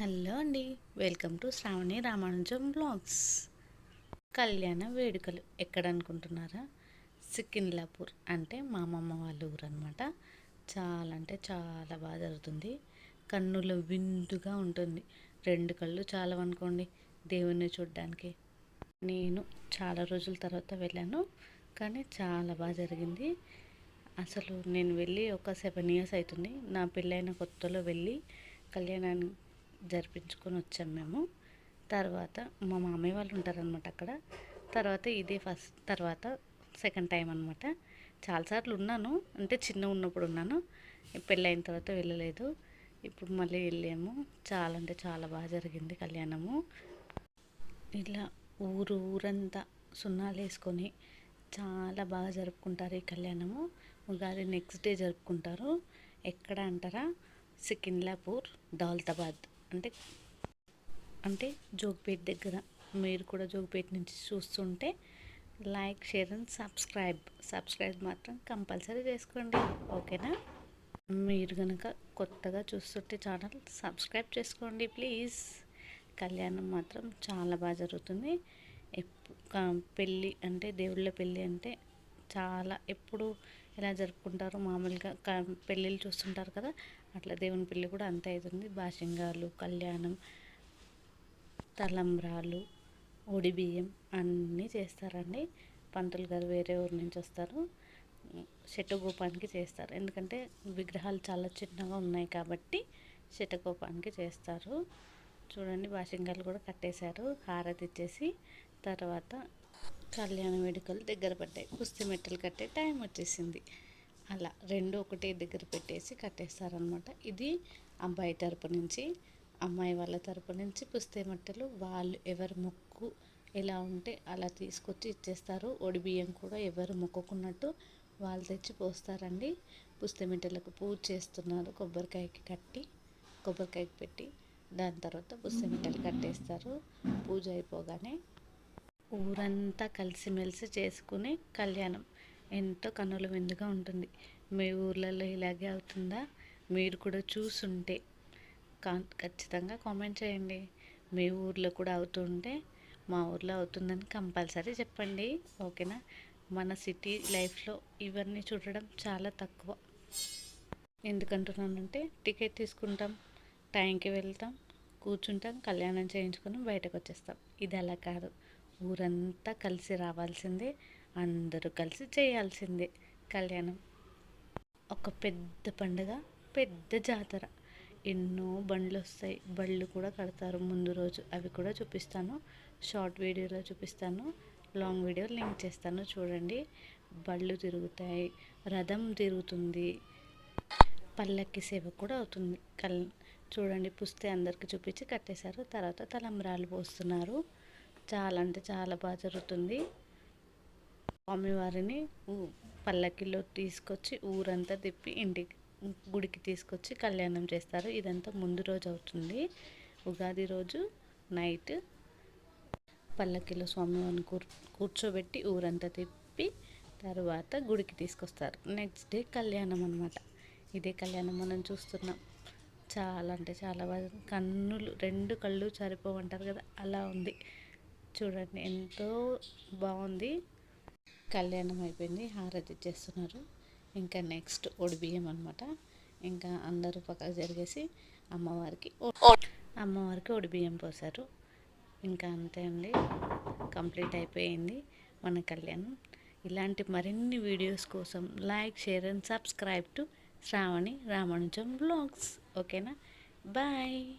Hello అండి. Welcome to Sravani Ramanujam blogs. కళ్యాణ వేడుకలు ఎక్కడ అనుకుంటున్నారా? సికింద్లాపూర్ అంటే మా అమ్మమ్మ వాళ్ళ ఊరు అనమాట చాలా అంటే చాలా బాగా జరుగుతుంది. కన్నుల విందుగా ఉంటుంది. రెండు కళ్ళు చాలా అనుకోండి దేవుణ్ణి చూడడానికి. నేను చాలా రోజుల తర్వాత వెళ్ళాను. కానీ చాలా బాగా జరిగింది. అసలు నేను వెళ్ళి ఒక సెవెన్ ఇయర్స్ అవుతుంది. నా పెళ్ళైన కొత్తలో వెళ్ళి కళ్యాణాన్ని జరిపించుకొని వచ్చాం మేము. తర్వాత మా మామయ్య వాళ్ళు ఉంటారనమాట అక్కడ. తర్వాత ఇదే ఫస్ట్ తర్వాత సెకండ్ టైం అనమాట చాలాసార్లు ఉన్నాను. అంటే చిన్న ఉన్నప్పుడు ఉన్నాను. పెళ్ళైన తర్వాత వెళ్ళలేదు. ఇప్పుడు మళ్ళీ వెళ్ళాము. చాలా అంటే చాలా బాగా జరిగింది కళ్యాణము. ఇలా ఊరు ఊరంతా సున్నాలు వేసుకొని చాలా బాగా జరుపుకుంటారు ఈ కళ్యాణము. ఉగాది నెక్స్ట్ డే జరుపుకుంటారు. ఎక్కడ అంటారా? సికింద్లాపూర్ దౌలతాబాద్. అంటే అంటే జోగిపేట దగ్గర మీరు కూడా జోగిపేట నుంచి చూస్తుంటే like share and subscribe. Subscribe మాత్రం కంపల్సరీ చేసుకోండి. ఓకేనా? మీరు కనుక కొత్తగా చూస్తుంటే ఛానల్ సబ్స్క్రైబ్ చేసుకోండి ప్లీజ్. కళ్యాణం మాత్రం చాలా బాగా జరుగుతుంది. పెళ్ళి అంటే దేవుళ్ళ పెళ్ళి అంటే చాలా ఎప్పుడు ఎలా జరుపుకుంటారో మామూలుగా పెళ్ళిళ్ళు చూస్తుంటారు కదా అట్లా దేవుని పెళ్ళి కూడా అంత అవుతుంది. బాషింగాలు కళ్యాణం తలంబ్రాలు ఒడి బియ్యం అన్నీ చేస్తారండి. పంతులు గారు వేరే ఊరి నుంచి వస్తారు. శటగోపానికి చేస్తారు. ఎందుకంటే విగ్రహాలు చాలా చిన్నగా ఉన్నాయి కాబట్టి శటగోపానికి చేస్తారు. చూడండి బాషింగాలు కూడా కట్టేశారు. హారతి ఇచ్చేసి తర్వాత కళ్యాణ వేడుకలు దగ్గర పడ్డాయి. కుస్తీ మెట్టలు కట్టే టైం వచ్చేసింది. అలా రెండు ఒకటే దగ్గర పెట్టేసి కట్టేస్తారనమాట ఇది అబ్బాయి తరపు నుంచి అమ్మాయి వాళ్ళ తరపు నుంచి పుస్తే మట్టలు వాళ్ళు ఎవరి మొక్కు ఎలా ఉంటే అలా తీసుకొచ్చి ఇచ్చేస్తారు. ఒడి బియ్యం కూడా ఎవరు మొక్కుకున్నట్టు వాళ్ళు తెచ్చి పోస్తారండి. పుస్తే మిట్టలకు పూజ చేస్తున్నారు కొబ్బరికాయకి కట్టి కొబ్బరికాయకి పెట్టి దాని తర్వాత పుస్తే మిట్టలు కట్టేస్తారు. పూజ అయిపోగానే ఊరంతా కలిసిమెలిసి చేసుకుని కళ్యాణం. ఎంతో కన్నుల విందుగా ఉంటుంది. మీ ఊర్లలో ఇలాగే అవుతుందా? మీరు కూడా చూసుంటే ఖచ్చితంగా కామెంట్ చేయండి. మీ ఊర్లో కూడా అవుతుంటే మా ఊర్లో అవుతుందని కంపల్సరీ చెప్పండి. ఓకేనా? మన సిటీ లైఫ్లో ఇవన్నీ చూడడం చాలా తక్కువ. ఎందుకంటున్నానంటే టికెట్ తీసుకుంటాం టైంకి వెళ్తాం కూర్చుంటాం కళ్యాణం చేయించుకొని బయటకు వచ్చేస్తాం ఇది అలా కాదు. ఊరంతా కలిసి రావాల్సిందే అందరూ కలిసి చేయాల్సిందే కళ్యాణం. ఒక పెద్ద పండుగ పెద్ద జాతర. ఎన్నో బండ్లు వస్తాయి బళ్ళు కూడా కడతారు ముందు రోజు. అవి కూడా చూపిస్తాను. షార్ట్ వీడియోలో చూపిస్తాను. లాంగ్ వీడియో లింక్ చేస్తాను. చూడండి. బళ్ళు తిరుగుతాయి. రథం తిరుగుతుంది. పల్లకి సేవ కూడా అవుతుంది. కల్ చూడండి. పుస్తే అందరికి చూపించి కట్టేశారు. తర్వాత తలంబ్రాలు పోస్తున్నారు. చాలా అంటే చాలా బాగా జరుగుతుంది. స్వామివారిని పల్లకిలో తీసుకొచ్చి ఊరంతా తిప్పి ఇంటికి గుడికి తీసుకొచ్చి కళ్యాణం చేస్తారు. ఇదంతా ముందు రోజు అవుతుంది. ఉగాది రోజు నైట్ పల్లకిలో స్వామివారిని కూర్ కూర్చోబెట్టి ఊరంతా తిప్పి తర్వాత గుడికి తీసుకొస్తారు. నెక్స్ట్ డే కళ్యాణం అనమాట ఇదే కళ్యాణం మనం చూస్తున్నాం. చాలా అంటే చాలా బాగా కన్నులు రెండు కళ్ళు సరిపోవంటారు కదా అలా ఉంది. చూడండి ఎంతో బాగుంది. కళ్యాణం అయిపోయింది హారతి ఇచ్చేస్తున్నారు. ఇంకా నెక్స్ట్ ఒడిబియ్యం అనమాట ఇంకా అందరూ పక్కకు జరిగేసి అమ్మవారికి అమ్మవారికి ఒడిబియ్యం పోసారు ఇంకా అంతే అండి. కంప్లీట్ అయిపోయింది మన కళ్యాణం. ఇలాంటి మరిన్ని వీడియోస్ కోసం like share and subscribe to Sravani Ramanujam blogs. ఓకేనా? బాయ్.